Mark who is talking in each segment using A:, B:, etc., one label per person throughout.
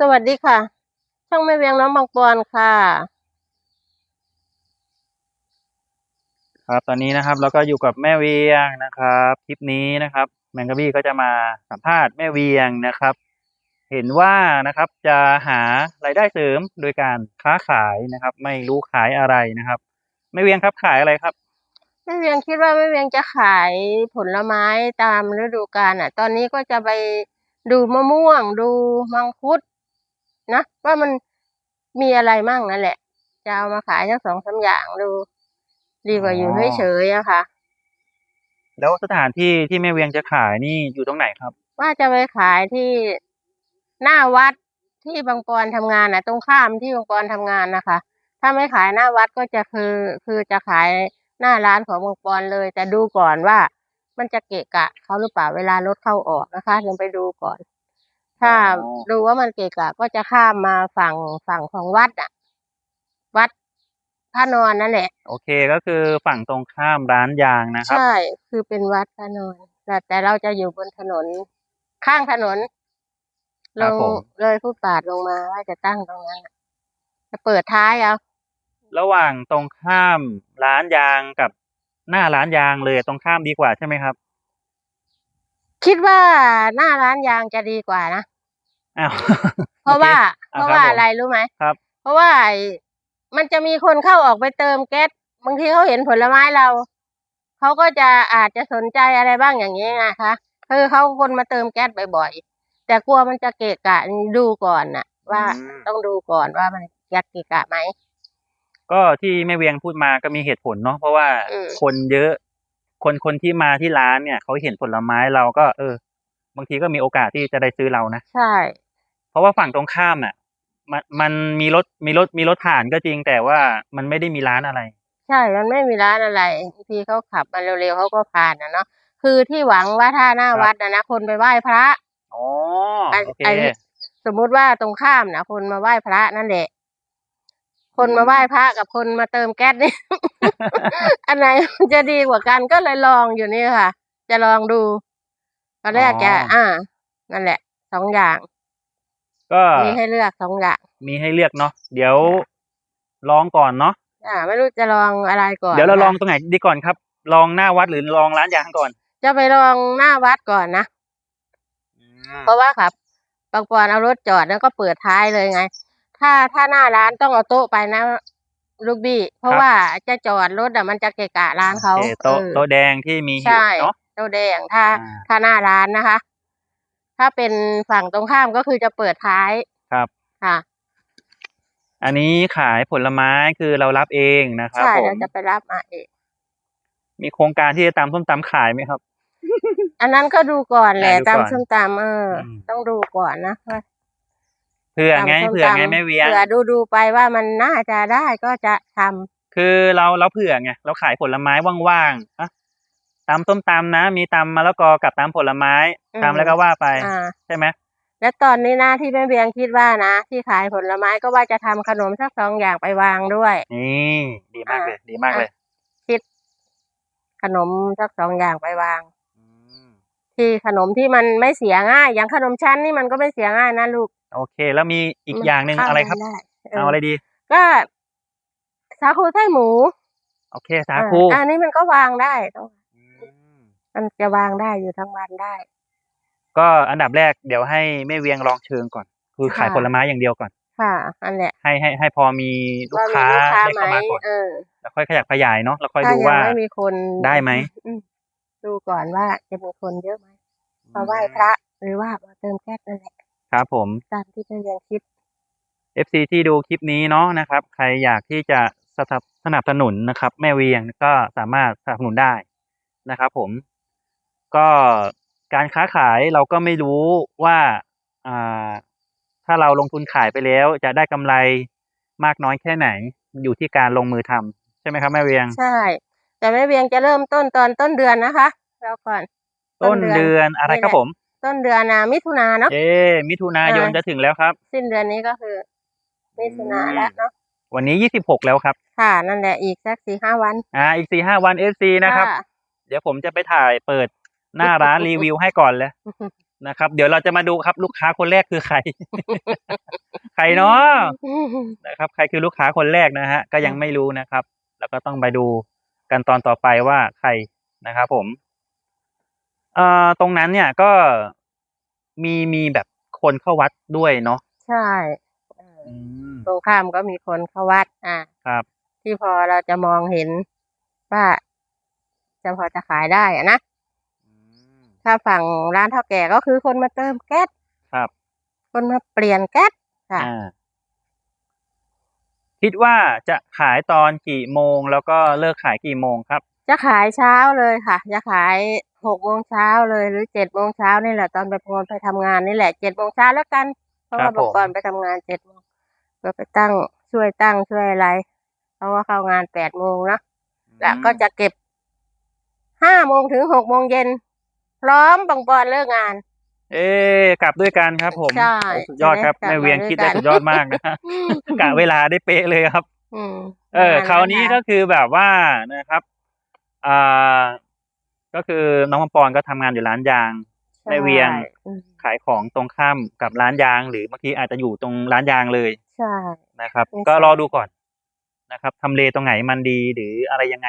A: สวัสดีค่ะ ช่องแม่เวียงน้องบางปอนค่ะ
B: ครับตอนนี้นะครับเราก็อยู่กับแม่เวียงนะครับคลิปนี้นะครับ แมงกะบี้ก็จะมาสัมภาษณ์แม่เวียงนะครับ เห็นว่านะครับจะหารายได้เสริมโดยการค้าขายนะครับ ไม่รู้ขายอะไรนะครับแม่เวียงครับขายอะไรครับ
A: แม่เวียงคิดว่าแม่เวียงจะขายผลไม้ตามฤดูกาลอะ ตอนนี้ก็จะไปดูมะม่วงดูมังคุด นะว่ามันมีอะไรมั่งนั่นแหละ จะเอามาขายทั้งสองสามอย่างดู ดีกว่าอยู่
B: อ๋อ
A: เฉยๆอะค่ะ
B: แล้วสถานที่ที่แม่เวียงจะขายนี่อยู่ตรงไหนครับ
A: ว่าจะไปขายที่หน้าวัดที่บางปอนทำงานนะตรงข้ามที่บางปอนทำงานนะคะ ถ้าไม่ขายหน้าวัดก็จะคือคือจะขายหน้าร้านของบางปอนเลย แต่ดูก่อนว่ามันจะเกะกะเขาหรือเปล่าเวลารถเข้าออกนะคะยังไปดูก่อน ถ้า
B: อ๋อ
A: ดูว่ามันเกะกะก็จะข้ามมาฝั่งฝั่งของวัดอะ วัดพระนอนนั่นแหละ
B: โอเคก็คือฝั่งตรงข้ามร้านยางนะครับ
A: ใช่คือเป็นวัดพระนอนแต่แต่เราจะอยู่บนถนน ข้างถนนล
B: ครับ
A: ง
B: ผม
A: เลยฟุตบาทลงมาว่าจะตั้งตรงนั้นน่ะจะเปิดท้ายเอา
B: ระหว่างตรงข้ามร้านยางกับหน้าร้านยางเลยตรงข้ามดีกว่าใช่ไหมครับ
A: คิดว่าหน้าร้านยางจะดีกว่านะ
B: อ้าว
A: เพราะว่า
B: โอเค
A: เพราะว่า
B: อะครับผม
A: อะไรรู้ไหม
B: ครับ
A: เพราะว่าไอ้มันจะมีคนเข้าออกไปเติมแก๊สบางทีเขาเห็นผลไม้เราเขาก็จะอาจจะสนใจอะไรบ้างอย่างนี้ไงคะคือเขาคนมาเติมแก๊สบ่อยๆแต่กลัวมันจะเกะกะดูก่อนน่ะ ว่า
B: อืม
A: ต้องดูก่อนว่ามันจะเกะกะไหม
B: ก็ที่แม่เวียงพูดมาก็มีเหตุผลเนาะเพราะว่า
A: อืม
B: คนเยอะ คนคนที่มาที่ร้านเนี่ยเขาเห็นผลไม้เราก็ เออ บางทีก็มีโอกาสที่จะได้ซื้อเรานะ
A: ใช่
B: เพราะว่าฝั่งตรงข้ามน่ะ มันมันมีรถมีรถมีรถผ่านก็จริงแต่ว่ามันไม่ได้มีร้านอะไร
A: ใช่ มันไม่มีร้านอะไรบางทีเขาขับมาเร็วๆเขาก็ผ่านนะเนาะคือที่หวังว่าถ้าหน้า
B: ครับ
A: วัดนะนะคนไปไหว้พระ
B: อ๋อ
A: อัน
B: โอเค
A: อันนี้สมมุติว่าตรงข้ามนะคนมาไหว้พระนั่นแหละคนมาไหว้พระกับคนมาเติมแก๊สนี่ อันไหนมันจะดีกว่ากันก็เลยลองอยู่นี่ค่ะ จะลองดู ตอนแรกจะ
B: อ๋ออ่
A: อ่า นั่นแหละ สองอย่าง
B: ก็
A: มีให้เลือกสองอย่าง
B: มีให้เลือกเนาะเดี๋ยวลองก่อนเนาะ
A: อ่า ไม่รู้จะลองอะไรก่อน
B: เดี๋ยวเรา
A: นะ
B: ลองตรงไหนดีก่อนครับ ลองหน้าวัดหรือลองร้านยางก่อน
A: จะไปลองหน้าวัดก่อนนะเพราะว่าครับบางปอนเอารถจอดแล้วก็เปิดท้ายเลยไง ถ้าถ้าหน้าร้านต้องเอาโต๊ะไปนะ ลูกบี้ เพราะ
B: ครับ
A: ว่าจะจอดรถอะมันจะเกะกะร้านเขา
B: โอคโต๊ะ
A: เออ
B: โต๊ะแดงที่มีอยู่
A: ใช่
B: เนาะ
A: โต๊ะแดงถ้า
B: อ่า
A: ถ้าหน้าร้านนะคะ ถ้าเป็นฝั่งตรงข้ามก็คือจะเปิดท้าย
B: ครับ
A: ค่ะ
B: อันนี้ขายผลไม้คือเรารับเองนะครับ
A: ใช่
B: ผ
A: เรา
B: ม
A: จะไปรับมาเอง
B: มีโครงการที่จะตำส้มตำขายไหมครับ
A: อันนั้นก็ดูก่อนแหละ
B: อ่าดูก่อน
A: ตำส้มตำเอออ
B: ม
A: ต้องดูก่อนนะว่า
B: เผื่อไง
A: ตำส้ม
B: เผื่อไง
A: ตำ
B: แม่เวียง
A: เผื่อดูดูไปว่ามันน่าจะได้ก็จะทำ
B: คือเราเราเผื่อไงเราขายผลไม้ว่างๆอะ ตำส้มตำนะ มีตำมะละกอกับตำผลไม้
A: อืม
B: ตำแล้วก็ว่าไป
A: อ่า
B: ใช่ไหม
A: และตอนนี้นะที่แม่เบียงคิดว่านะ ที่ขายผลไม้ก็ว่าจะทำขนมสักสองอย่างไปวางด้วย
B: นี่ดีมาก
A: อ่า
B: เลย ดีมากเลย
A: คิดขนมสักสองอย่างไปวาง
B: อืม
A: ที่ขนมที่มันไม่เสียง่าย อย่างขนมชั้นนี่มันก็ไม่เสียง่ายนะลูก
B: โอเค แล้วมีอีก
A: มัน
B: อย่างหนึ่ง
A: เข้า
B: อะไรครับ
A: กันได้
B: เอาอะไรดี
A: ก็สาคูไส้หมู
B: โอเค สาคู
A: อ่าอันนี้มันก็วางได้ต้อง
B: อื ม
A: มันจะวางได้อยู่ทั้งวันได้
B: ก็อันดับแรกเดี๋ยวให้แม่เวียงลองเชิงก่อน คือขาย
A: ค่ะ
B: ผลไม้อย่างเดียวก่อน
A: ค่ะอันแหละ
B: ให้ให้ให้พอมีลูก
A: ว่ามี
B: ค้า
A: ลูกค้า
B: ได้
A: ไหม
B: เข้ามาก่อน
A: เออ
B: แล้วค่อยขยับขยายเนาะแล้วค่อย
A: ถ้า
B: ดู
A: ยัง
B: ว่า
A: ไม่มีคน
B: ได้ไหม
A: อืดูก่อนว่าจะมีคนเยอะไหมมาไหว้พระหรือว่ามาเติมแก๊สนั่นแหละ
B: ครับผม
A: ตามที่แม่เบียงคิด
B: FC ที่ดูคลิปนี้เนาะนะครับ ใครอยากที่จะสนับสนับสนุนนะครับ แม่เวียงก็สามารถสนับสนุนได้นะครับผม ก็การค้าขายเราก็ไม่รู้ว่าอ่าถ้าเราลงทุนขายไปแล้ว จะได้กำไรมากน้อยแค่ไหน อยู่ที่การลงมือทำใช่ไหมครับแม่เวียง
A: ใช่ แต่แม่เบียงจะเริ่มต้นตอนต้นเดือนนะคะ เราก่อน
B: ต้นเดือนอะไรครับผม
A: ต้นเดือนนะมิถุนาเนาะ
B: เอ๊มิถุนายน
A: อ่า
B: จะถึงแล้วครับ
A: สิ้นเดือนนี้ก็คือ มิถุนา
B: อืม
A: แล้วเนาะ
B: วันนี้ยี่สิบหกแล้วครับ
A: ค่ะนั่นแหละอีกสักสี่ห้าวัน
B: อ่า อีกสี่ห้าวัน FC นะครับ เดี๋ยวผมจะไปถ่ายเปิด หน้าร้านรีวิวให้ก่อนเลยนะครับ เดี๋ยวเราจะมาดูครับลูกค้าคนแรกคือใคร ใครเนาะนะครับ ใครคือลูกค้าคนแรกนะฮะ ก็ยังไม่รู้นะครับ แล้วก็ต้องไปดูกันตอนต่อไปว่าใครนะครับผมเอ่อตรงนั้นเนี่ยก็มีมีแบบคนเข้าวัดด้วยเนาะ
A: ใช่เออ
B: อืม
A: ตรงข้ามก็มีคนเข้าวัด อ่า
B: ครับ
A: ที่พอเราจะมองเห็นว่าจะพอจะขายได้อะนะ
B: อืม
A: ถ้าฝั่งร้านเท่าแก่ก็คือคนมาเติมแก๊ส
B: ครับ
A: คนมาเปลี่ยนแก๊สค่ะ
B: อ่าคิดว่าจะขายตอนกี่โมง แล้วก็เลิกขายกี่โมงครับ
A: จะขายเช้าเลยค่ะ จะขายหกโมงเช้าเลยหรือเจ็ดโมงเช้านี่แหละตอนไปพงไปทำงานนี่แหละเจ็ดโมงเช้าแล้วกัน เพราะ
B: ครั
A: ว่า
B: บบา
A: ง
B: ผม
A: กรไปทำงานเจ็ดโมงก็ไปตั้งช่วยตั้งช่วยอะไร เพราะว่าเข้างานแปดโมงเนอะแล้วก็จะเก็บห้าโมงถึงหกโมงเย็น พร้อมบางกรเลิกงาน
B: เอ๊ะกลับด้วยกันครับ ผม
A: ใช่
B: โอ้สุดยอดครับ
A: จะได้
B: แม่เวียง
A: กลับมา
B: คิดได้
A: ด้วยกัน
B: สุดยอดมากนะกะเวลาได้เป๊ะเลยครับ
A: อืม
B: เออ
A: ประมณ
B: คราวนี้ะก็คือแบบว่านะครับอ่าก็คือน้องมังปอนก็ทำงานอยู่ร้านยางแม่เวียง
A: ใช่อืม
B: ขายของตรงข้ามกับร้านยาง หรือบางทีอาจจะอยู่ตรงร้านยางเลย
A: ใช่
B: นะครับ
A: ไม่
B: ก็
A: ใช่
B: รอดูก่อนนะครับทำเลตรงไหนมันดีหรืออะไรยังไง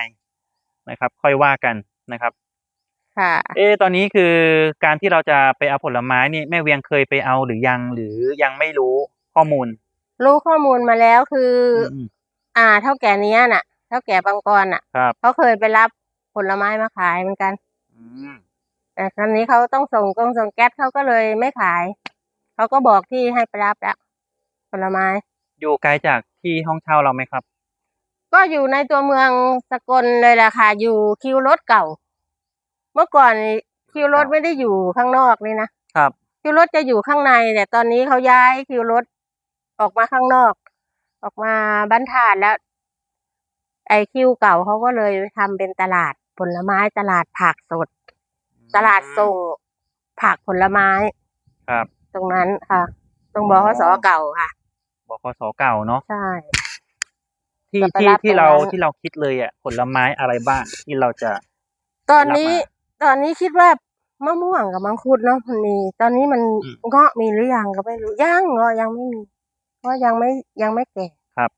B: นะครับ ค่อยว่ากันนะครับ
A: ค่ะ
B: เอ๊ะตอนนี้คือการที่เราจะไปเอาผลไม้นี่แม่เวียงเคยไปเอาหรือยัง หรือยังไม่รู้ข้อมูล
A: รู้ข้อมูลมาแล้วคือ
B: อืม
A: อ่า เท่าแก่เนี้ยน่ะ เท่าแก่บางกรน่ะ
B: ครับ
A: เขาเคยไปรับผลไม้มาขายเหมือนกัน
B: อืม
A: แต่ครั้นี้เขาต้องส่งกงส่งแก๊สเขาก็เลยไม่ขาย เขาก็บอกที่ให้ไปรับแล้วผลไม้
B: อยู่ไกลจากที่ห้องเช่าเราไหมครับ
A: ก็อยู่ในตัวเมืองสกลเลยแหละค่ะ อยู่คิวรถเก่า เมื่อก่อนคิวรถไม่ได้อยู่ข้างนอกนี่นะครับ คิวรถจะอยู่ข้างในแต่ตอนนี้เขาย้ายคิวรถออกมาข้างนอก ออกมาบ้านทาดแล้ว ไอคิวเก่าเขาก็เลยทำเป็นตลาดผลไม้ตลาดผักสด ตลาดส่งผักผลไม้
B: ครับ
A: ตรงนั้นค่ะ ตรงบขสเก่าค่ะ
B: บคสเก่าเนาะ
A: ใช่
B: ที่
A: จะไป
B: ที่
A: รับ
B: ที่
A: ตรง
B: เรา
A: นั้น
B: ที่เราคิดเลยอะผลไม้อะไรบ้างที่เราจะ
A: ตอนนี้
B: รับมา
A: ตอนนี้คิดว่ามะม่วงกับมังคุดเนาะมันมีตอนนี้มัน
B: อืม
A: เงาะมีหรือยังก็ไม่รู้ยังเงาะยังไม่มีเพราะยังไม่ยังไม่แก่
B: ครับ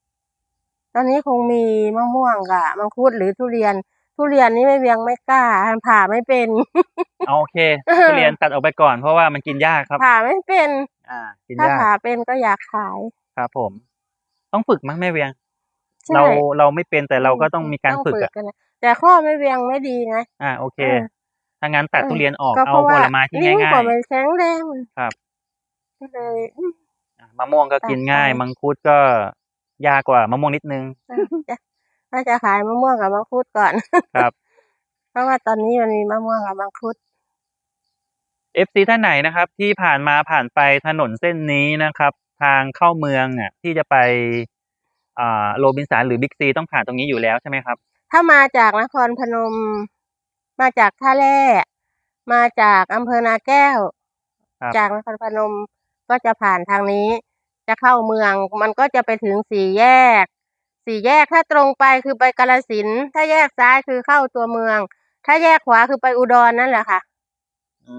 A: ตอนนี้คงมีมะม่วงกับมังคุดหรือทุเรียน ทุเรียนนี่ไม่เวียงไม่กล้าผ่าไม่เป็น
B: เอาโอเคทุเรียนตัดออกไปก่อนเพราะว่ามันกินยากครับ
A: ผ่าไม่เป็น
B: อ่า กิน
A: ถ้ายา
B: ก
A: ผ่าเป็นก็อยากขาย
B: ครับ ผม ต้องฝึกมั้งแม่เวียง
A: ใช่
B: เราเราไม่เป็นแต่เราก็ต้องมีการฝึกอะ
A: นนะแต่ข้อไม่เวียงไม่ดีไง
B: อ่าโอเค
A: เออ
B: ถ้างั้นตัด
A: เออ
B: ทุเรียนออก
A: ก็
B: เอา
A: เพราะ
B: ผ
A: ว่า
B: ลไม้ที่
A: นิ้ว
B: ง่าย
A: ก็ไม่แข็งแรง
B: ๆครับ
A: ก็เลยอืม
B: อะมะม่วงก็กินง่าย
A: ตัดไป
B: มังคุดก็ยากกว่ามะม่วงนิดนึง
A: จะถ้าจะขายมะม่วงกับมังคุดก่อน
B: ครับ
A: เพราะว่าตอนนี้มันมีมะม่วงกับมังคุด
B: เอฟซีท่านไหนนะครับ ที่ผ่านมาผ่านไปถนนเส้นนี้นะครับ ทางเข้าเมืองอะที่จะไปอ่าโรบินสันหรือบิ๊กซีต้องผ่านตรงนี้อยู่แล้วใช่ไหมครับ
A: ถ้ามาจากนครพนม มาจากท่าแร่มาจากอำเภอนาแก้ว
B: ครับ
A: จากนครพนมก็จะผ่านทางนี้ จะเข้าเมืองมันก็จะไปถึงสี่แยก สี่แยกถ้าตรงไปคือไปกาลสินธุ์ถ้าแยกซ้ายคือเข้าตัวเมือง ถ้าแยกขวาคือไปอุดรนั่นแหละค่ะ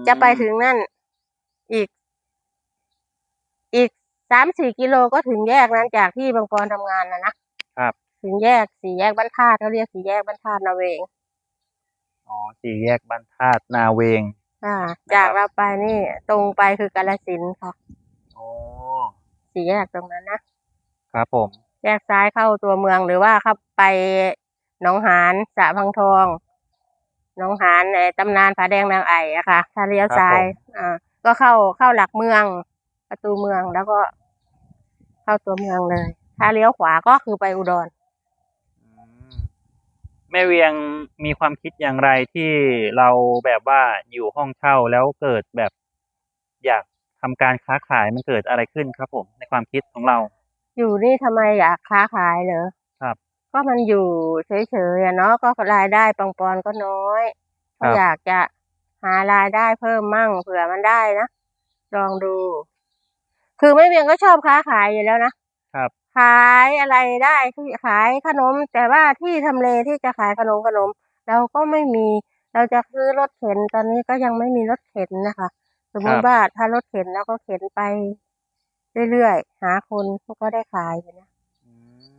A: จะไปถึงนั่น อีก อีกสามสี่กิโลก็ถึงแยกนั้นจากที่บางกรทำงานนะนะครับ ถึงแยกสี่แยกบ้านธาตุเขาเรียกสี่แยกบ้านธาตุนาเวง
B: อ๋อสี่แยกบรรทัดนาเวง
A: อ่า
B: นะครับ
A: จากเราไปนี่ตรงไปคือกาลสินธุ์ค่ะ
B: โอ้
A: สี่แยกตรงนั้นนะครับ
B: ผม
A: แยกซ้ายเข้าตัวเมืองหรือว่าเข้าไปหนองหานสระพังทองหนองหานในตำนานผาแดงนางไอ่อะค่ะ ถ้าเลี้ยวซ้ายอ่าก็เข้าเข้าหลักเมือง ประตูเมืองแล้วก็ เข้าตัวเมืองเลย ถ้าเลี้ยวขวาก็คือไปอุดร
B: อืมแม่เวียงมีความคิดอย่างไรที่เราแบบว่าอยู่ห้องเช่าแล้วเกิดแบบ อยากทำการค้าขายมันเกิดอะไรขึ้นครับ ผม ในความคิดของเรา
A: อยู่นี่ทำไมอยากค้าขายเหรอ
B: ครับ
A: ก็มันอยู่เฉยๆอะเนาะก็รายได้ปองปอนก็น้อย
B: ครั
A: ก็
B: บ
A: อยากจะหารายได้เพิ่มมั่งเผื่อมันได้นะลองดู คือไม่เพียงก็ชอบค้าขายอยู่แล้วนะครับ ขายอะไรได้ที่ขายขนม แต่ว่าที่ทำเลที่จะขายขนมขนม เราก็ไม่มี เราจะซื้อรถเข็นตอนนี้ก็ยังไม่มีรถเข็นนะคะ สมมติว่าถ้ารถเข็นแล้วก็เข็นไปเรื่อยๆ หาคนเขาก็ได้ขายอยู่นะ
B: อื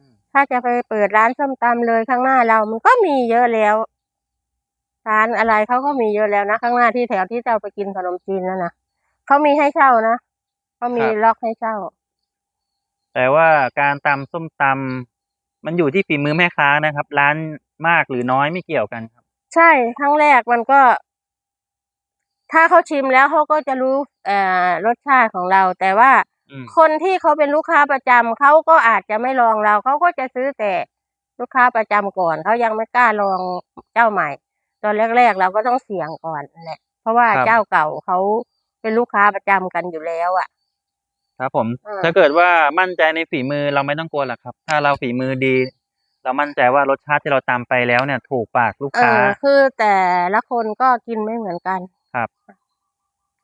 B: ม
A: ถ้าจะไปเปิดร้านส้มตำเลยข้างหน้าเรา มันก็มีเยอะแล้ว ร้านอะไรเขาก็มีเยอะแล้วนะ ข้างหน้าที่แถวที่เราไปกินขนมจีนนั่นนะเขามีให้เช่านะเขามีล็อกให้เช่า
B: แต่ว่าการตำส้มตำมันอยู่ที่ฝีมือแม่ค้านะครับ ร้านมากหรือน้อยไม่เกี่ยวกันครับ
A: ใช่ครั้งแรกมันก็ ถ้าเขาชิมแล้วเขาก็จะรู้เอ่อรสชาติของเรา แต่ว่า
B: อืม
A: คนที่เขาเป็นลูกค้าประจำเขาก็อาจจะไม่ลองเราเขาก็จะซื้อแต่ลูกค้าประจำก่อนเขายังไม่กล้าลองเจ้าใหม่ ตอนแรกๆเราก็ต้องเสี่ยงก่อนนั่นแหละเพราะว่า
B: ครับ
A: เจ้าเก่าเขาเป็นลูกค้าประจำกันอยู่แล้วอะ
B: ครับผม
A: เออ
B: ถ้าเกิดว่ามั่นใจในฝีมือเราไม่ต้องกลัวหรอกครับ ถ้าเราฝีมือดี เรามั่นใจว่ารสชาติที่เราตำไปแล้วเนี่ย ถูกปากลูก
A: เอ
B: ค้า
A: อคือแต่ละคนก็กินไม่เหมือนกัน
B: ครับ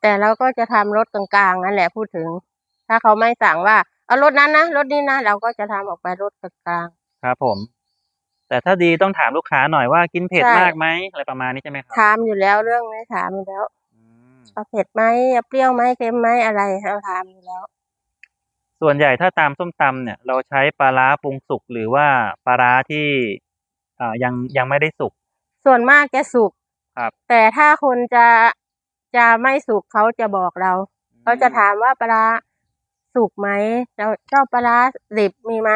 A: แต่เราก็จะทำรสกลางๆนั่นแหละพูดถึง ถ้าเขาไม่สั่งว่าเอารสนั้นนะรสนี้นะเราก็จะทำออกไปรสกลาง
B: ครับผม แต่ถ้าดีต้องถามลูกค้าหน่อยว่ากินเผ็ด
A: ใช่
B: มากไหมอะไรประมาณนี้ใช่ไหมครั
A: ๆถามอยู่แล้วเรื่องนี้ถามอยู่แล้ว
B: อืม
A: เอาเผ็ดไหมเอาเปรี้ยวไหมเค็มไหมอะไรเราถามอยู่แล้ว
B: ส่วนใหญ่ถ้าตามส้มตำเนี่ย เราใช้ปลาร้าปรุงสุกหรือว่าปลาร้าที่อ่ายังยังไม่ได้สุก
A: ส่วนมากจะสุก
B: ครับ
A: แต่ถ้าคนจะจะไม่สุกเขาจะบอกเรา เขาจะถามว่าปลาร้าสุกไหมเราชอบปลาร้าดิบมีไหม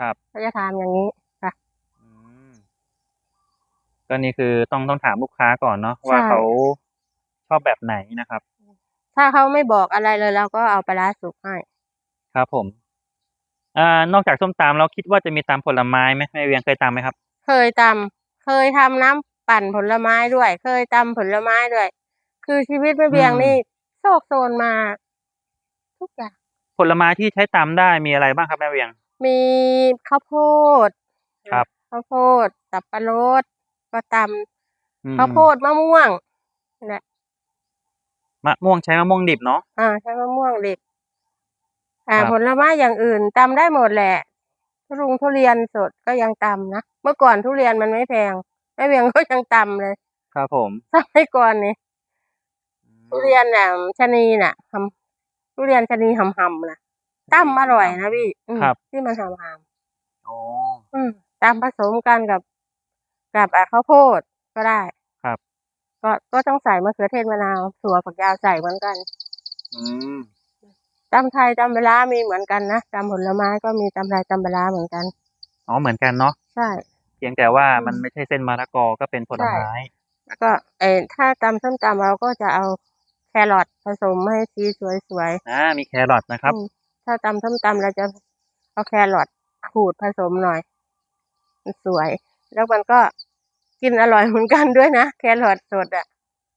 B: ครับ
A: เขาจะถามอย่างนี้ค่ะ
B: อืมก็นี่คือต้องต้องถามลูกค้าก่อนเนาะ
A: ใช่
B: ว่าเขาชอบแบบไหนนะครับ
A: ถ้าเขาไม่บอกอะไรเลยเราก็เอาปลาร้าสุกให้
B: ครับผมอ่านอกจากส้มตำเราคิดว่าจะมีตำผลไม้ไหมแม่เวียงเคยตำไหมครับ
A: เคยตำเคยทำน้ำปั่นผลไม้ด้วย เคยตำผลไม้ด้วย คือชีวิตแม่เบียง
B: อืม
A: นี่โชคโซนมาทุกอย่าง
B: ผลไม้ที่ใช้ตำได้มีอะไรบ้างครับแม่เวียง
A: มีข้าวโพด
B: ครับ
A: ข้าวโพดสับปะรดก็ต
B: อืมำ
A: ข้าวโพดมะม่วงนั่นแหละ
B: มะม่วงใช้มะม่วงดิบเนาะ
A: อ่าใช้มะม่วงเด็ก อ่า
B: ครับ
A: ผลไม้อย่างอื่นตำได้หมดแหละทุรุงทุเรียนสดก็ยังตำนะ เมื่อก่อนทุเรียนมันไม่แพงแม่เบียงก็ยังตำเลย
B: ครับผม
A: สมัยก่อนนี่ทุเรียนน่ะชะนีน่ะทำทุเรียนชะนีหำๆน่ะตั้มอร่อยนะพี่อืม
B: ครับ
A: ที่มันหำ
B: โอ้
A: ๆอืมตำผสมกันกับกับอ่าข้าวโพดก็ได้
B: ครับ
A: ก็ก็ต้องใส่มะเขือเทศมะนาวถั่วฝักยาวใส่เหมือนกัน
B: อืม
A: ตำไทยตำปลาร้ามีเหมือนกันนะตำผลไม้ก็มีตำไทยตำปลาร้าเหมือนกัน
B: อ๋อเหมือนกันเนาะ
A: ใช่
B: เพียงแต่ว่า
A: อืม
B: มันไม่ใช่เส้นมะละกอก็เป็นผลไม้
A: แล้วก็เออถ้าตำส้มตำเราก็จะเอาแครอทผสมให้สีสวยๆ
B: อ่ามีแครอทนะครับ
A: อืมถ้าตำส้มตำเราจะเอาแครอทขูดผสมหน่อยมันสวย แล้วมันก็กินอร่อยเหมือนกันด้วยนะแครอทสดอะ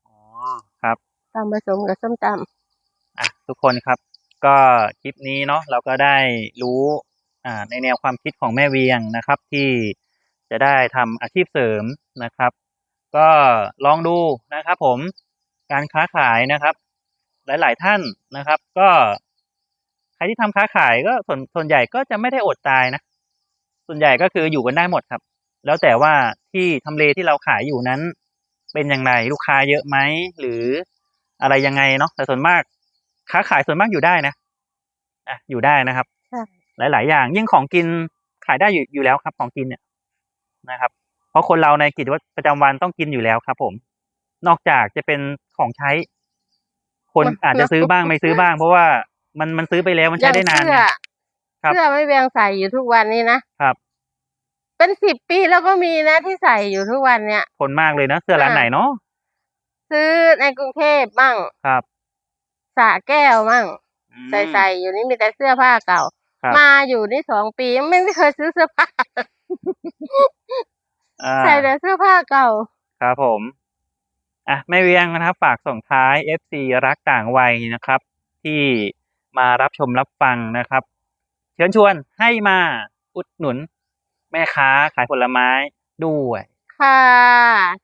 B: อ๋อครับ
A: ตำผสมกับส้มต
B: อะทุกคนครับ ก็คลิปนี้เนาะเราก็ได้รู้ในแนวความคิดของแม่เวียงนะครับ ที่จะได้ทำอาชีพเสริมนะครับ ก็ลองดูนะครับ ผมการค้าขายนะครับ หลาย ๆ ท่านนะครับ ก็ใครที่ทำค้าขายก็ส่วนส่วนใหญ่ก็จะไม่ได้อดตายนะ ส่วนใหญ่ก็คืออยู่กันได้หมดครับ แล้วแต่ว่าที่ทำเลที่เราขายอยู่นั้น เป็นอย่างไรลูกค้าเยอะไหมหรืออะไรยังไงเนาะแต่ส่วนมาก ค้าขายส่วนมากอยู่ได้นะอะอยู่ได้นะครับำ
A: ใช่
B: หลาย ๆ อย่าง ยิ่งของกินขายได้อยู่อยู่แล้วครับ ของกินเนี่ยนะครับ เพราะคนเราในกิจวัตรประจำวันต้องกินอยู่แล้วครับ ผม นอกจากจะเป็นของใช้ คนอาจจะซื้อบ้างไม่ซื้อบ้าง เพราะว่ามันมันซื้อไปแล้วมัน
A: อ
B: ใช้
A: ย่าง
B: ได้นาน
A: เสื้อ
B: ไงครับ
A: เสื้อไม่เบียงใส่อยู่ทุกวันนี้นะครับ เป็นสิบปีแล้วก็มีนะที่ใส่อยู่ทุกวันเนี่ย
B: คนมากเลยนะเสื้อร้าน
A: อ่า
B: ไหนเนาะ
A: ซื้อในกรุงเทพมั่ง
B: ครับ
A: สระแก้วมั่ง
B: อืม
A: ใส่ใส่อยู่นี่มีแต่เสื้อผ้าเก่า
B: ครับ
A: มาอยู่นี่สองปีไม่ไม่เคยซื้อเสื้อผ้า
B: อ่า
A: ใส่แต่เสื้อผ้าเก่า
B: ครับผมอะแม่เวียงนะครับ ฝากส่งท้าย FC รักต่างวัยนะครับ ที่มารับชมรับฟังนะครับ เชิญชวนให้มาอุดหนุน แม่ค้าขายผลไม้ด้วย
A: ค่ะ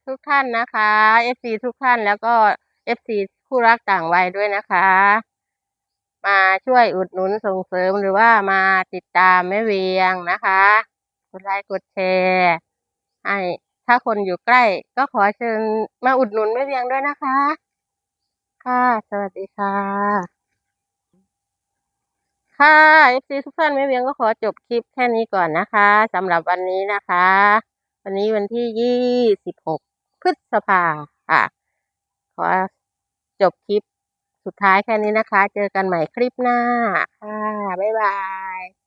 A: ทุกท่านนะคะ FC ทุกท่านแล้วก็ FC คู่รักต่างวัยด้วยนะคะ มาช่วยอุดหนุนส่งเสริมหรือว่ามาติดตามแม่เวียงนะคะกดไลค์กดแชร์ให้ถ้าคนอยู่ใกล้ก็ขอเชิญมาอุดหนุนแม่เวียงด้วยนะคะ ค่ะ สวัสดีค่ะ ค่ะเอฟซีทุกท่านแม่เวียงก็ขอจบคลิปแค่นี้ก่อนนะคะสำหรับวันนี้นะคะ วันนี้วันที่ยี่สิบหกพฤษภาค่ะ ขอ จบคลิปสุดท้ายแค่นี้นะคะ เจอกันใหม่คลิปหน้า ค่ะ บ๊ายบาย